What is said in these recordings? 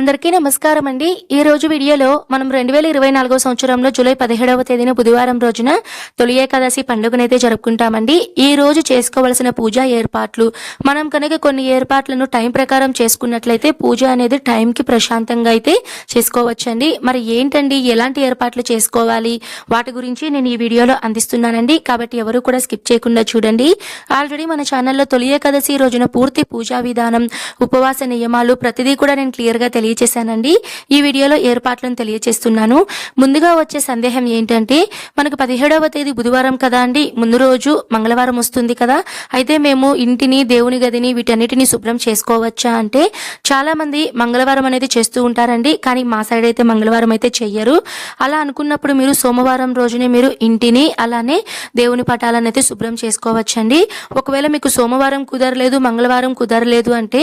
అందరికీ నమస్కారం అండి. ఈ రోజు వీడియోలో మనం రెండు వేల ఇరవై నాలుగో సంవత్సరంలో జూలై పదిహేడవ తేదీన బుధవారం రోజున తొలి ఏకాదశి పండుగనైతే జరుపుకుంటామండి. ఈ రోజు చేసుకోవలసిన పూజా ఏర్పాట్లు మనం కనుక కొన్ని ఏర్పాట్లను టైం ప్రకారం చేసుకున్నట్లయితే పూజ అనేది టైంకి ప్రశాంతంగా అయితే చేసుకోవచ్చండి. మరి ఏంటండి ఎలాంటి ఏర్పాట్లు చేసుకోవాలి వాటి గురించి నేను ఈ వీడియోలో అందిస్తున్నానండి. కాబట్టి ఎవరు కూడా స్కిప్ చేయకుండా చూడండి. ఆల్రెడీ మన ఛానల్లో తొలి ఏకాదశి రోజున పూర్తి పూజా విధానం ఉపవాస నియమాలు ప్రతిదీ కూడా నేను క్లియర్గా తెలియచేశానండి. ఈ వీడియోలో ఏర్పాట్లను తెలియచేస్తున్నాను. ముందుగా వచ్చే సందేహం ఏంటంటే మనకు పదిహేడవ తేదీ బుధవారం కదా అండి. ముందు రోజు మంగళవారం వస్తుంది కదా. అయితే మేము ఇంటిని దేవుని గదిని వీటన్నిటిని శుభ్రం చేసుకోవచ్చా అంటే చాలా మంది మంగళవారం అనేది చేస్తూ ఉంటారండి. కానీ మా సైడ్ అయితే మంగళవారం అయితే చెయ్యరు. అలా అనుకున్నప్పుడు మీరు సోమవారం రోజునే మీరు ఇంటిని అలానే దేవుని పటాలను అయితే శుభ్రం చేసుకోవచ్చండి. ఒకవేళ మీకు సోమవారం కుదరలేదు మంగళవారం కుదరలేదు అంటే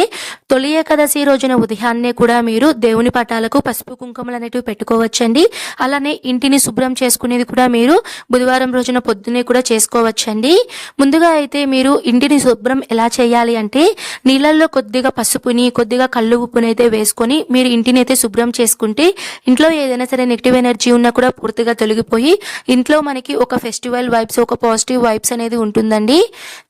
తొలి ఏకాదశి రోజున ఉదయాన్నే కూడా మీరు దేవుని పటాలకు పసుపు కుంకుమలు అనేటివి పెట్టుకోవచ్చండి. అలానే ఇంటిని శుభ్రం చేసుకునేది కూడా మీరు బుధవారం రోజున పొద్దునే కూడా చేసుకోవచ్చండి. ముందుగా అయితే మీరు ఇంటిని శుభ్రం ఎలా చేయాలి అంటే నీళ్ళల్లో కొద్దిగా పసుపుని కొద్దిగా కళ్ళు ఉప్పుని అయితే వేసుకొని మీరు ఇంటిని అయితే శుభ్రం చేసుకుంటే ఇంట్లో ఏదైనా సరే నెగిటివ్ ఎనర్జీ ఉన్నా కూడా పూర్తిగా తొలగిపోయి ఇంట్లో మనకి ఒక ఫెస్టివల్ వైబ్స్ ఒక పాజిటివ్ వైబ్స్ అనేది ఉంటుందండి.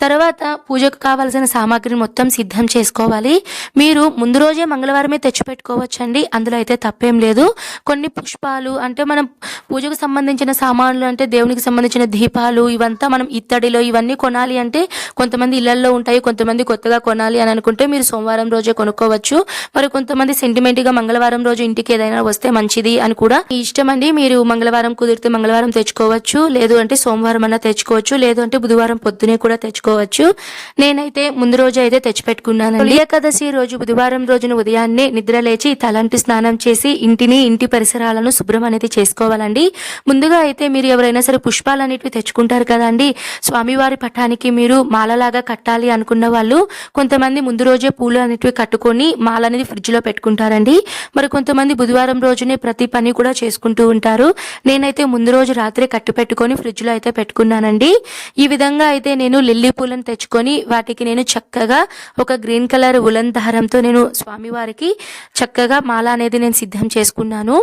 తర్వాత పూజకు కావాల్సిన సామాగ్రిని మొత్తం సిద్ధం చేసుకోవాలి. మీరు ముందు రోజే మంగళవారమే తెచ్చిపెట్టుకోవచ్చండి అందులో అయితే తప్పేం లేదు. కొన్ని పుష్పాలు అంటే మనం పూజకు సంబంధించిన సామాన్లు అంటే దేవునికి సంబంధించిన దీపాలు ఇవంతా మనం ఇత్తడిలో ఇవన్నీ కొనాలి అంటే కొంతమంది ఇళ్ళలో ఉంటాయి కొంతమంది కొత్తగా కొనాలి అని అనుకుంటే మీరు సోమవారం రోజే కొనుక్కోవచ్చు. మరి కొంతమంది సెంటిమెంట్గా మంగళవారం రోజు ఇంటికి ఏదైనా వస్తే మంచిది అని కూడా మీ ఇష్టం అండి. మీరు మంగళవారం కుదిరితే మంగళవారం తెచ్చుకోవచ్చు. లేదు అంటే సోమవారం అన్నా తెచ్చుకోవచ్చు. లేదు అంటే బుధవారం పొద్దునే కూడా తెచ్చుకోవచ్చు. నేనైతే ముందు రోజు అయితే తెచ్చిపెట్టుకున్నాను ఏకాదశి రోజు బుధవారం రోజున ఉదయాన్నే నిద్ర లేచి తలంటి స్నానం చేసి ఇంటిని ఇంటి పరిసరాలను శుభ్రం అనేది చేసుకోవాలండి. ముందుగా అయితే మీరు ఎవరైనా సరే పుష్పాలు అనేటివి తెచ్చుకుంటారు కదండి స్వామివారి పటానికి మీరు మాలలాగా కట్టాలి అనుకున్న వాళ్ళు కొంతమంది ముందు రోజే పూలు అనేటివి కట్టుకొని మాల అనేది ఫ్రిడ్జ్లో పెట్టుకుంటారండి. మరి కొంతమంది బుధవారం రోజునే ప్రతి పని కూడా చేసుకుంటూ ఉంటారు. నేనైతే ముందు రోజు రాత్రి కట్టు పెట్టుకొని ఫ్రిడ్జ్లో అయితే పెట్టుకున్నానండి. ఈ విధంగా అయితే నేను లిల్లీ పూలను తెచ్చుకొని వాటికి నేను చక్కగా ఒక గ్రీన్ కలర్ ఉలన్ దారంతో నేను స్వామివారికి చక్కగా మాల అనేది నేను సిద్ధం చేసుకున్నాను.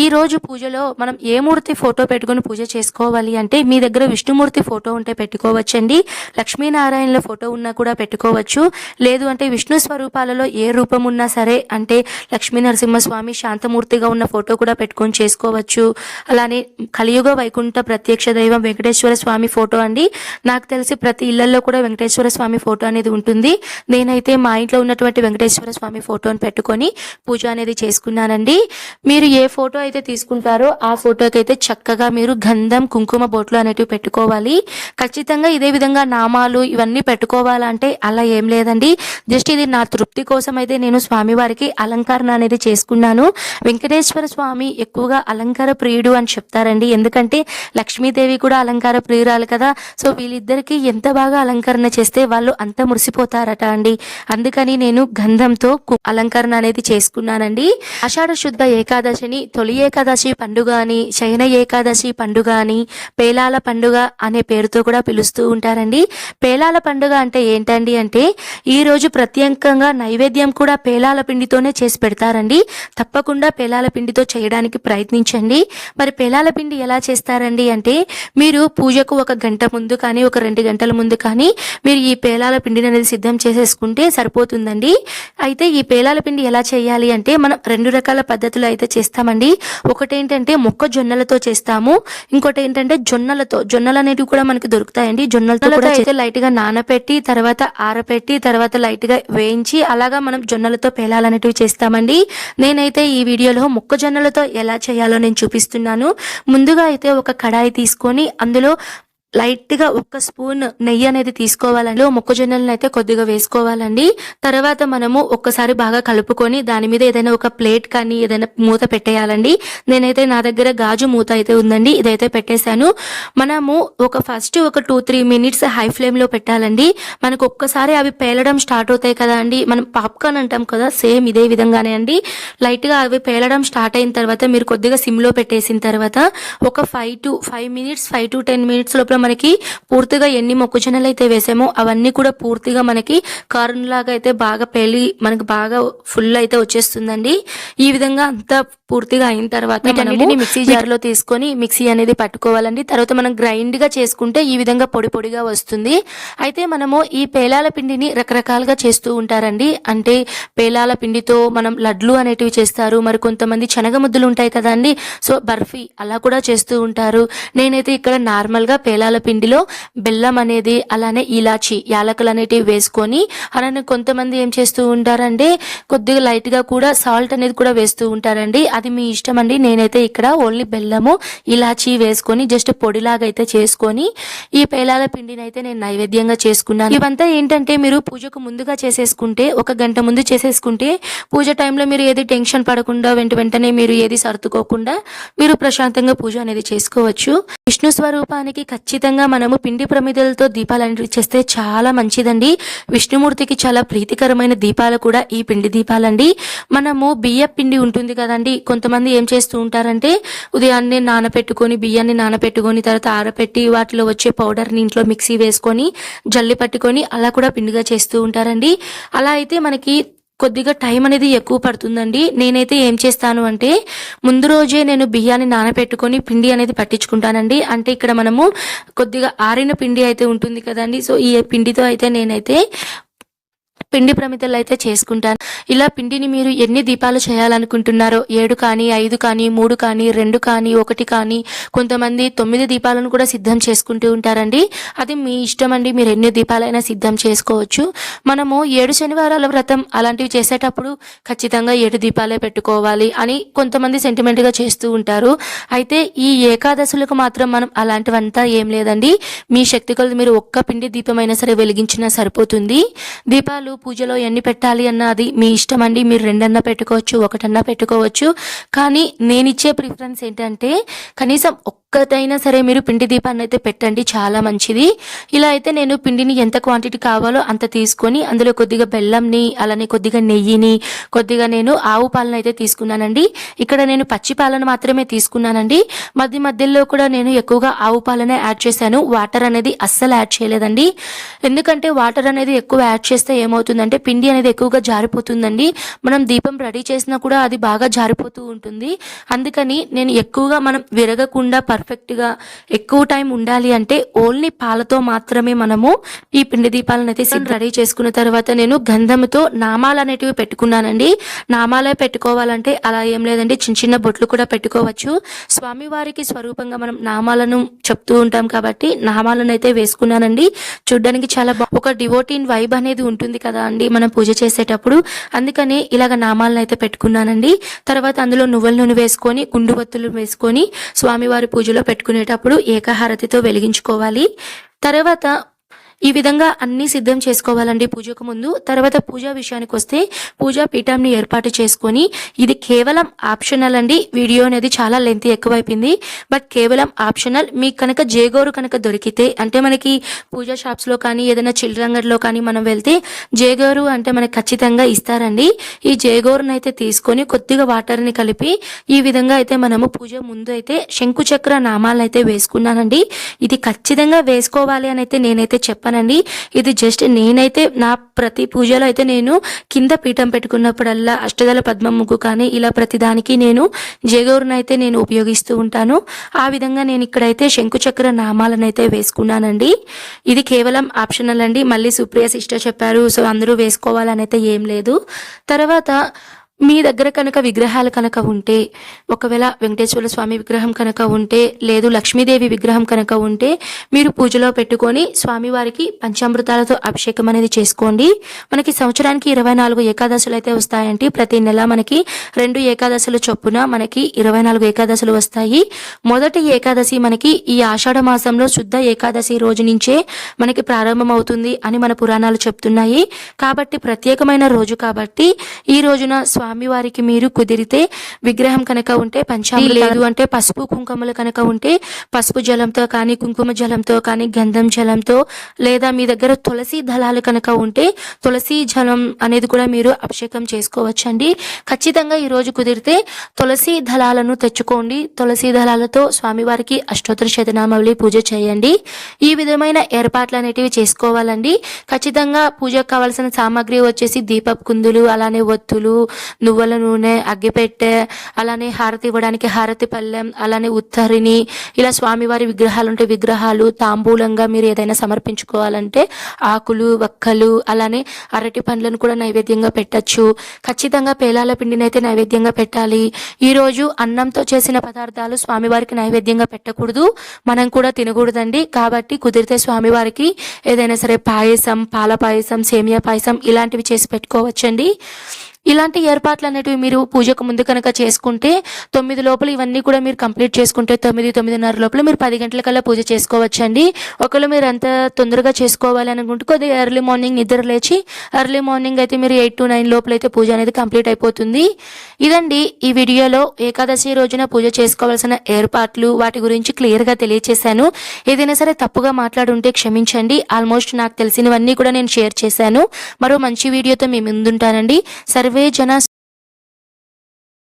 ఈ రోజు పూజలో మనం ఏ మూర్తి ఫోటో పెట్టుకొని పూజ చేసుకోవాలి అంటే మీ దగ్గర విష్ణుమూర్తి ఫోటో ఉంటే పెట్టుకోవచ్చండి. లక్ష్మీనారాయణల ఫోటో ఉన్నా కూడా పెట్టుకోవచ్చు. లేదు అంటే విష్ణు స్వరూపాలలో ఏ రూపం ఉన్నా సరే అంటే లక్ష్మీ నరసింహస్వామి శాంతమూర్తిగా ఉన్న ఫోటో కూడా పెట్టుకొని చేసుకోవచ్చు. అలానే కలియుగ వైకుంఠ ప్రత్యక్ష దైవం వెంకటేశ్వర స్వామి ఫోటో అండి. నాకు తెలిసి ప్రతి ఇళ్ళలో కూడా వెంకటేశ్వర స్వామి ఫోటో అనేది ఉంటుంది. నేనైతే మా ఇంట్లో ఉన్నటువంటి వెంకటేశ్వర స్వామి ఫోటోని పెట్టుకొని పూజ అనేది చేసుకున్నానండి. మీరు ఏ ఫోటో అయితే తీసుకుంటారో ఆ ఫోటోకి అయితే చక్కగా మీరు గంధం కుంకుమ బొట్లు అనేటివి పెట్టుకోవాలి. ఖచ్చితంగా ఇదే విధంగా నామాలు ఇవన్నీ పెట్టుకోవాలంటే అలా ఏం లేదండి. జస్ట్ ఇది నా తృప్తి కోసం అయితే నేను స్వామివారికి అలంకరణ అనేది చేసుకున్నాను. వెంకటేశ్వర స్వామి ఎక్కువగా అలంకార ప్రియుడు అని చెప్తారండి. ఎందుకంటే లక్ష్మీదేవి కూడా అలంకార ప్రియురాలు కదా. సో వీళ్ళిద్దరికి ఎంత బాగా అలంకరణ చేస్తే వాళ్ళు అంత మురిసిపోతారట అండి. అందుకని నేను గంధంతో అలంకరణ అనేది చేసుకున్నానండి ఆషాఢ శుద్ధ ఏకాదశిని తొలి ఏకాదశి పండుగ అని శయన ఏకాదశి పండుగ అని పేలాల పండుగ అనే పేరుతో కూడా పిలుస్తూ ఉంటారండి. పేలాల పండుగ అంటే ఏంటండి అంటే ఈ రోజు ప్రత్యేకంగా నైవేద్యం కూడా పేలాల పిండితోనే చేసి పెడతారండి. తప్పకుండా పేలాల పిండితో చేయడానికి ప్రయత్నించండి. మరి పేలాల పిండి ఎలా చేస్తారండి అంటే మీరు పూజకు ఒక గంట ముందు కానీ ఒక రెండు గంటల ముందు కానీ మీరు ఈ పేలాల పిండిని అనేది సిద్ధం చేసేసుకుంటే సరిపోతుందండి. అయితే ఈ పేలాల పిండి ఎలా చేయాలి అంటే మనం రెండు రకాల పద్ధతులు అయితే చేస్తామండి. ఒకటి ఏంటంటే మొక్కజొన్నలతో చేస్తాము. ఇంకోటి ఏంటంటే జొన్నలతో. జొన్నలు అనేటివి కూడా మనకి దొరుకుతాయండి. జొన్నలతో కూడా అయితే లైట్గా నానపెట్టి తర్వాత ఆరపెట్టి తర్వాత లైట్గా వేయించి అలాగా మనం జొన్నలతో పేలాలు అనేటివి చేస్తామండి. నేనైతే ఈ వీడియోలో మొక్కజొన్నలతో ఎలా చేయాలో నేను చూపిస్తున్నాను. ముందుగా అయితే ఒక కడాయి తీసుకొని అందులో లైట్గా ఒక్క ఒక స్పూన్ నెయ్యి అనేది తీసుకోవాలండి. మొక్కజొన్నలను అయితే కొద్దిగా వేసుకోవాలండి. తర్వాత మనము ఒక్కసారి బాగా కలుపుకొని దాని మీద ఏదైనా ఒక ప్లేట్ కానీ ఏదైనా మూత పెట్టేయాలండి. నేనైతే నా దగ్గర గాజు మూత అయితే ఉందండి. ఇదైతే పెట్టేశాను. మనము ఒక ఫస్ట్ ఒక టూ త్రీ మినిట్స్ హై ఫ్లేమ్లో పెట్టాలండి. మనకు ఒక్కసారి అవి పేలడం స్టార్ట్ అవుతాయి కదా అండి. మనం పాప్కార్న్ అంటాం కదా సేమ్ ఇదే విధంగానే అండి. లైట్గా అవి పేలడం స్టార్ట్ అయిన తర్వాత మీరు కొద్దిగా సిమ్లో పెట్టేసిన తర్వాత ఒక five to five minutes five to ten minutes లోపల మనకి పూర్తిగా ఎన్ని మొక్కజొన్నలు అయితే వేసామో అవన్నీ కూడా పూర్తిగా మనకి కారులాగా అయితే బాగా పేలి మనకి బాగా ఫుల్ అయితే వచ్చేస్తుందండి. ఈ విధంగా అంతా పూర్తిగా అయిన తర్వాత వీటన్నిటిని మిక్సీ జార్లో తీసుకొని మిక్సీ అనేది పట్టుకోవాలండి. తర్వాత మనం గ్రైండ్గా చేసుకుంటే ఈ విధంగా పొడి పొడిగా వస్తుంది. అయితే మనము ఈ పేలాల పిండిని రకరకాలుగా చేస్తూ ఉంటారండి. అంటే పేలాల పిండితో మనం లడ్లు అనేటివి చేస్తారు. మరి కొంతమంది శనగ ముద్దలు ఉంటాయి కదండి సో బర్ఫీ అలా కూడా చేస్తూ ఉంటారు. నేనైతే ఇక్కడ నార్మల్గా పేలాల పిండిలో బెల్లం అనేది అలానే ఇలాచి యాలకులు అనేటివి వేసుకొని అలానే కొంతమంది ఏం చేస్తూ ఉంటారంటే కొద్దిగా లైట్గా కూడా సాల్ట్ అనేది కూడా వేస్తూ ఉంటారండి. అది మీ ఇష్టం అండి. నేనైతే ఇక్కడ ఓన్లీ బెల్లము ఇలాచి వేసుకొని జస్ట్ పొడిలాగా అయితే చేసుకొని ఈ పేలాల పిండిని అయితే నేను నైవేద్యంగా చేసుకున్నాను. ఇవంతా ఏంటంటే మీరు పూజకు ముందుగా చేసేసుకుంటే ఒక గంట ముందు చేసేసుకుంటే పూజ టైంలో మీరు ఏది టెన్షన్ పడకుండా వెంట వెంటనే మీరు ఏది సర్దుకోకుండా మీరు ప్రశాంతంగా పూజ అనేది చేసుకోవచ్చు. విష్ణు స్వరూపానికి ఖచ్చితంగా ఖచ్చితంగా మనము పిండి ప్రమిదలతో దీపాలు అనేవి చేస్తే చాలా మంచిదండి. విష్ణుమూర్తికి చాలా ప్రీతికరమైన దీపాలు కూడా ఈ పిండి దీపాలండి. మనము బియ్య పిండి ఉంటుంది కదండి. కొంతమంది ఏం చేస్తూ ఉంటారంటే ఉదయాన్నే నానపెట్టుకొని బియ్యాన్ని నానపెట్టుకొని తర్వాత ఆరపెట్టి వాటిలో వచ్చే పౌడర్ని ఇంట్లో మిక్సీ వేసుకొని జల్లి పట్టుకొని అలా కూడా పిండిగా చేస్తూ ఉంటారండి. అలా అయితే మనకి కొద్దిగా టైం అనేది ఎక్కువ పడుతుందండి. నేనైతే ఏం చేస్తాను అంటే ముందు రోజే నేను బియ్యాన్ని నానబెట్టుకొని పిండి అనేది పట్టించుకుంటానండి. అంటే ఇక్కడ మనము కొద్దిగా ఆరిన పిండి అయితే ఉంటుంది కదండి. సో ఈ పిండితో అయితే నేనైతే పిండి ప్రమితలు అయితే చేసుకుంటాను. ఇలా పిండిని మీరు ఎన్ని దీపాలు చేయాలనుకుంటున్నారో ఏడు కానీ ఐదు కానీ మూడు కానీ రెండు కానీ ఒకటి కానీ కొంతమంది తొమ్మిది దీపాలను కూడా సిద్ధం చేసుకుంటూ ఉంటారండి. అది మీ ఇష్టం అండి. మీరు ఎన్ని దీపాలైనా సిద్ధం చేసుకోవచ్చు. మనము ఏడు శనివారాల వ్రతం అలాంటివి చేసేటప్పుడు ఖచ్చితంగా ఏడు దీపాలే పెట్టుకోవాలి అని కొంతమంది సెంటిమెంట్గా చేస్తూ ఉంటారు. అయితే ఈ ఏకాదశులకు మాత్రం మనం అలాంటివంతా ఏం లేదండి. మీ శక్తి కొలది మీరు ఒక్క పిండి దీపమైనా సరే వెలిగించినా సరిపోతుంది. దీపాలు పూజలో ఎన్ని పెట్టాలి అన్న అది మీ ఇష్టం అండి మీరు రెండన్నా పెట్టుకోవచ్చు ఒకటన్నా పెట్టుకోవచ్చు. కానీ నేను ఇచ్చే ప్రిఫరెన్స్ ఏంటంటే కనీసం ఒక్కటైనా సరే మీరు పిండి దీపాన్ని అయితే పెట్టండి. చాలా మంచిది. ఇలా అయితే నేను పిండిని ఎంత క్వాంటిటీ కావాలో అంత తీసుకొని అందులో కొద్దిగా బెల్లంని అలానే కొద్దిగా నెయ్యిని కొద్దిగా నేను ఆవు పాలను అయితే తీసుకున్నానండి. ఇక్కడ నేను పచ్చి పాలను మాత్రమే తీసుకున్నానండి. మధ్య మధ్యలో కూడా నేను ఎక్కువగా ఆవు పాలనే యాడ్ చేశాను. వాటర్ అనేది అస్సలు యాడ్ చేయలేదండి. ఎందుకంటే వాటర్ అనేది ఎక్కువ యాడ్ చేస్తే ఏమవుతుందంటే పిండి అనేది ఎక్కువగా జారిపోతుందండి. మనం దీపం రెడీ చేసినా కూడా అది బాగా జారిపోతూ ఉంటుంది. అందుకని నేను ఎక్కువగా మనం విరగకుండా పర్ఫెక్ట్గా ఎక్కువ టైం ఉండాలి అంటే ఓన్లీ పాలతో మాత్రమే మనము ఈ పిండి దీపాలను అయితే రెడీ చేసుకున్న తర్వాత నేను గంధంతో నామాలు అనేటివి పెట్టుకున్నానండి. నామాలే పెట్టుకోవాలంటే అలా ఏం లేదండి. చిన్న చిన్న బొట్లు కూడా పెట్టుకోవచ్చు. స్వామివారికి స్వరూపంగా మనం నామాలను చెప్తూ ఉంటాం కాబట్టి నామాలను అయితే వేసుకున్నానండి. చూడ్డానికి చాలా ఒక డివోటీన్ వైబ్ అనేది ఉంటుంది కదా అండి మనం పూజ చేసేటప్పుడు. అందుకని ఇలాగ నామాలను అయితే పెట్టుకున్నానండి. తర్వాత అందులో నువ్వుల నూనె వేసుకొని గుండుబత్తులు వేసుకొని స్వామివారి పూజలో పెట్టుకునేటప్పుడు ఏకహారతితో వెలిగించుకోవాలి. తర్వాత ఈ విధంగా అన్ని సిద్ధం చేసుకోవాలండి పూజకు ముందు. తర్వాత పూజా విషయానికి వస్తే పూజా పీఠంని ఏర్పాటు చేసుకొని ఇది కేవలం ఆప్షనల్ అండి. వీడియో అనేది చాలా లెంత్ ఎక్కువైపోయింది. బట్ కేవలం ఆప్షనల్. మీకు కనుక జేగోరు కనుక దొరికితే అంటే మనకి పూజా షాప్స్లో కానీ ఏదైనా చిల్డ్రంగడ్లో కానీ మనం వెళ్తే జేగోరు అంటే మనకి ఖచ్చితంగా ఇస్తారండి. ఈ జేగోరును అయితే తీసుకొని కొద్దిగా వాటర్ని కలిపి ఈ విధంగా అయితే మనము పూజ ముందు అయితే శంకుచక్ర నామాలను అయితే వేసుకున్నానండి. ఇది ఖచ్చితంగా వేసుకోవాలి అని అయితే నేనైతే చెప్పానండి. ఇది జస్ట్ నేనైతే నా ప్రతి పూజలో అయితే నేను కింద పీఠం పెట్టుకున్నప్పుడల్లా అష్టదళ పద్మ ముగ్గు కానీ ఇలా ప్రతిదానికి నేను జగౌరుని అయితే నేను ఉపయోగిస్తూ ఉంటాను. ఆ విధంగా నేను ఇక్కడైతే శంకుచక్ర నామాలనైతే వేసుకున్నానండి. ఇది కేవలం ఆప్షనల్ అండి. మళ్ళీ సుప్రియ సిస్టర్ చెప్పారు సో అందరూ వేసుకోవాలని అయితే ఏం లేదు. తర్వాత మీ దగ్గర కనుక విగ్రహాలు కనుక ఉంటే ఒకవేళ వెంకటేశ్వర స్వామి విగ్రహం కనుక ఉంటే లేదు లక్ష్మీదేవి విగ్రహం కనుక ఉంటే మీరు పూజలో పెట్టుకొని స్వామివారికి పంచామృతాలతో అభిషేకం అనేది చేసుకోండి. మనకి సంవత్సరానికి ఇరవై నాలుగు ఏకాదశులు అయితే వస్తాయంటే ప్రతి నెల మనకి రెండు ఏకాదశులు చొప్పున మనకి ఇరవై నాలుగు ఏకాదశులు వస్తాయి. మొదటి ఏకాదశి మనకి ఈ ఆషాఢ మాసంలో శుద్ధ ఏకాదశి రోజు నుంచే మనకి ప్రారంభమవుతుంది అని మన పురాణాలు చెప్తున్నాయి. కాబట్టి ప్రత్యేకమైన రోజు కాబట్టి ఈ రోజున స్వామి స్వామివారికి మీరు కుదిరితే విగ్రహం కనుక ఉంటే పంచామృత లేదు. అంటే పసుపు కుంకుమలు కనుక ఉంటే పసుపు జలంతో కానీ కుంకుమ జలంతో కానీ గంధం జలంతో లేదా మీ దగ్గర తులసి దళాలు కనుక ఉంటే తులసి జలం అనేది కూడా మీరు అభిషేకం చేసుకోవచ్చండి. ఖచ్చితంగా ఈ రోజు కుదిరితే తులసి దళాలను తెచ్చుకోండి. తులసి దళాలతో స్వామివారికి అష్టోత్తర శతనామావళి పూజ చేయండి. ఈ విధమైన ఏర్పాట్లు అనేటివి చేసుకోవాలండి. ఖచ్చితంగా పూజకు కావాల్సిన సామాగ్రి వచ్చేసి దీపపు కుందులు అలానే ఒత్తులు నువ్వుల నూనె అగ్గిపెట్టె అలానే హారతి ఇవ్వడానికి హారతి పళ్ళెం అలానే ఉత్తరిని ఇలా స్వామివారి విగ్రహాలు ఉంటే విగ్రహాలు తాంబూలంగా మీరు ఏదైనా సమర్పించుకోవాలంటే ఆకులు వక్కలు అలానే అరటి పండ్లను కూడా నైవేద్యంగా పెట్టచ్చు. ఖచ్చితంగా పేలాల పిండిని అయితే నైవేద్యంగా పెట్టాలి. ఈరోజు అన్నంతో చేసిన పదార్థాలు స్వామివారికి నైవేద్యంగా పెట్టకూడదు. మనం కూడా తినకూడదండి. కాబట్టి కుదిరితే స్వామివారికి ఏదైనా సరే పాయసం పాల పాయసం సేమియా పాయసం ఇలాంటివి చేసి పెట్టుకోవచ్చండి. ఇలాంటి ఏర్పాట్లు అనేటివి మీరు పూజకు ముందు కనుక చేసుకుంటే తొమ్మిది లోపల ఇవన్నీ కూడా మీరు కంప్లీట్ చేసుకుంటే తొమ్మిది తొమ్మిదిన్నర లోపల మీరు పది గంటలకల్లా పూజ చేసుకోవచ్చండి. ఒకవేళ మీరు అంత తొందరగా చేసుకోవాలి అనుకుంటే కొద్దిగా ఎర్లీ మార్నింగ్ నిద్ర లేచి ఎర్లీ మార్నింగ్ అయితే మీరు ఎయిట్ టు నైన్ లోపల అయితే పూజ అనేది కంప్లీట్ అయిపోతుంది. ఇదండి ఈ వీడియోలో ఏకాదశి రోజున పూజ చేసుకోవాల్సిన ఏర్పాట్లు వాటి గురించి క్లియర్గా తెలియచేశాను. ఏదైనా సరే తప్పుగా మాట్లాడుంటే క్షమించండి. ఆల్మోస్ట్ నాకు తెలిసినవన్నీ కూడా నేను షేర్ చేశాను. మరో మంచి వీడియోతో మీ ముందుంటానండి. సర్వ and i